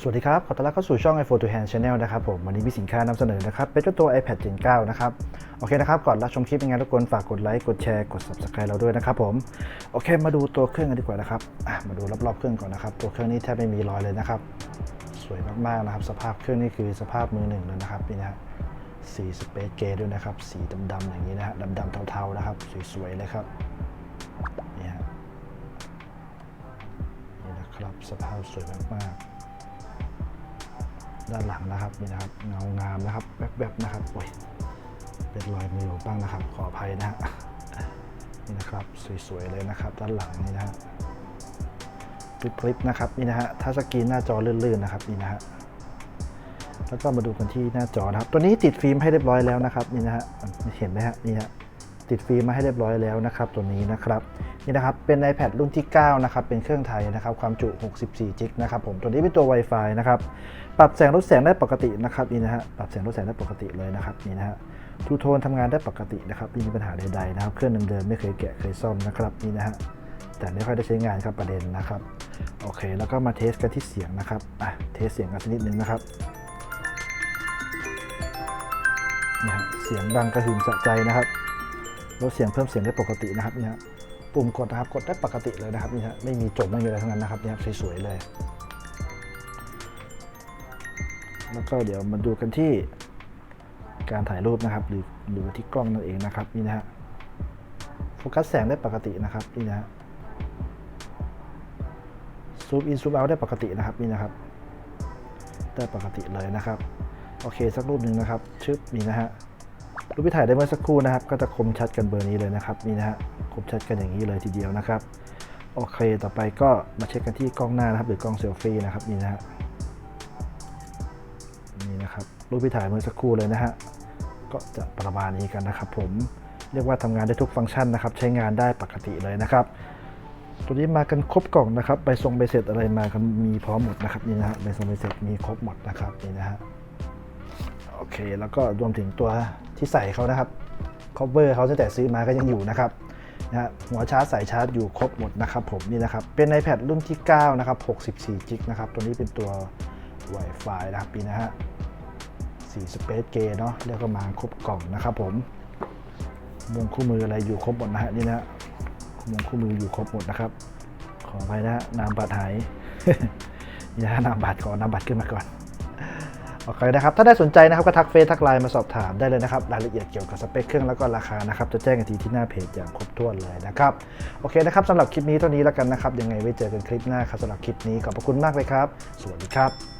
สวัสดีครับ ขอต้อนรับเข้าสู่ช่อง iPhone to Hand Channel นะครับผม วันนี้มีสินค้านำเสนอนะครับ เป็นเจ้าตัว iPad Gen 9 นะครับ โอเคนะครับ ก่อนรับชมคลิปยังไงทุกคนฝากกดไลค์ กดแชร์ กด Subscribe เราด้วยนะครับผม โอเค มาดูตัวเครื่องกันดีกว่านะครับ มาดูรอบๆเครื่องก่อนนะครับ ตัวเครื่องนี้แทบไม่มีรอยเลยนะครับ สวยมากๆนะครับ สภาพเครื่องนี่คือสภาพมือหนึ่งเลยนะครับนี่นะฮะสีสเปซเกย์ด้วยนะครับ สีดำๆอย่างนี้นะฮะ ดำๆเทาๆนะครับ สวยๆเลยครับนี่ฮะนี่นะครับ สภาพสวยมากๆ ด้านหลังนะครับนี่นะครับเงางามนะครับแวบๆนะครับโอ้ยเป็นรอยมือบ้างนะครับ ขออภัยนะฮะนี่นะครับสวยๆเลยนะครับ ด้านหลังนี่นะฮะคลิปๆนะครับนี่นะฮะถ้าสกรีนหน้าจอลื่นๆนะครับนี่นะฮะแล้วก็มาดูกันที่หน้าจอนะครับ ตัวนี้ติดฟิล์มให้เรียบร้อยแล้วนะครับนี่นะฮะเห็นไหมฮะนี่ฮะติดฟิล์มมาให้เรียบร้อยแล้วนะครับ ตัวนี้นะครับ นี่นะครับเป็น iPad รุ่นที่ 9 นะครับ เป็นเครื่องไทยนะครับ ความจุ 64 จิกนะครับผม ตัวนี้เป็นตัว Wi-Fi นะครับ ปรับแสงลดแสงได้ปกตินะครับ นี่นะฮะ ปรับแสงลดแสงได้ปกติเลยนะครับ นี่นะฮะทูโทนทำงานได้ปกตินะครับ ไม่มีปัญหาใดๆนะครับ เครื่องเดิมๆไม่เคยแกะเคยซ่อมนะครับ นี่นะฮะ แต่ไม่ค่อยได้ใช้งานครับประเด็นนะครับ โอเค แล้วก็มาเทสกันที่เสียงนะครับ อะ เทสเสียงกันสักนิดนึงนะครับนี่ฮะเสียงดังกระหึ่มสะใจนะครับ ลดเสียงเพิ่มเสียงได้ปกตินะครับนี่ฮะ ปุ่มกดนะครับกดได้ปกติเลยนะครับนี่ฮะไม่มีจมไม่มีอะไรทั้งนั้นนะครับนี่ครับสวยๆเลย แล้วก็เดี๋ยวมาดูกันที่การถ่ายรูปนะครับหรือดูที่กล้องนั่นเองนะครับนี่นะฮะโฟกัสแสงได้ปกตินะครับนี่นะฮะซูมอินซูมเอาได้ปกตินะครับนี่นะครับ ได้ปกติเลยนะครับ โอเคสักรูปหนึ่งนะครับชึบนี่นะฮะรูปที่ถ่ายได้เมื่อสักครู่นะครับ ก็จะคมชัดกันเบอร์นี้เลยนะครับนี่นะฮะ มชัดกันอย่างนี้เลยทีเดียวนะครับ โอเค ต่อไปก็มาเช็คกันที่กล้องหน้านะครับ หรือกล้องเซลฟี่นะครับนี่นะฮะนี่นะครับรูปที่ถ่ายเมื่อสักครู่เลยนะฮะก็จะประมาณนี้กันนะครับ ผมเรียกว่าทำงานได้ทุกฟังก์ชันนะครับ ใช้งานได้ปกติเลยนะครับ ตัวนี้มากันครบกล่องนะครับใบทรงใบเสร็จอะไรมากันมีพร้อมหมดนะครับนี่นะฮะใบทรงใบเสร็จมีครบหมดนะครับนี่นะฮะโอเค แล้วก็รวมถึงตัวที่ใส่เขานะครับ cover เขาตั้งแต่ซื้อมาก็ยังอยู่นะครับ นะหัวชาร์จสายชาร์จอยู่ครบหมดนะครับผมนี่นะครับเป็น iPad รุ่นที่ 9 นะครับ 64 g b นะครับตัวนี้เป็นตัว Wi-Fi นะครับปีนะฮะสีสเปซเกเนาะเรียกว่ามาครบกล่องนะครับผมมงคู่มืออะไรอยู่ครบหมดนะฮะนี่นะฮะมงคู่มืออยู่ครบหมดนะครับ ขออภัยนะฮะนามบัตรหายนี่นะฮะนามบัตรขอนามบัตรขึ้นมาก่อน โอเคนะครับ ถ้าได้สนใจนะครับก็ทักเฟซทักไลน์มาสอบถามได้เลยนะครับ รายละเอียดเกี่ยวกับสเปคเครื่องแล้วก็ราคานะครับ จะแจ้งกันทีที่หน้าเพจอย่างครบถ้วนเลยนะครับ โอเคนะครับสำหรับคลิปนี้เท่านี้แล้วกันนะครับ ยังไงไว้เจอกันคลิปหน้าครับสำหรับคลิปนี้ขอบพระคุณมากเลยครับ สวัสดีครับ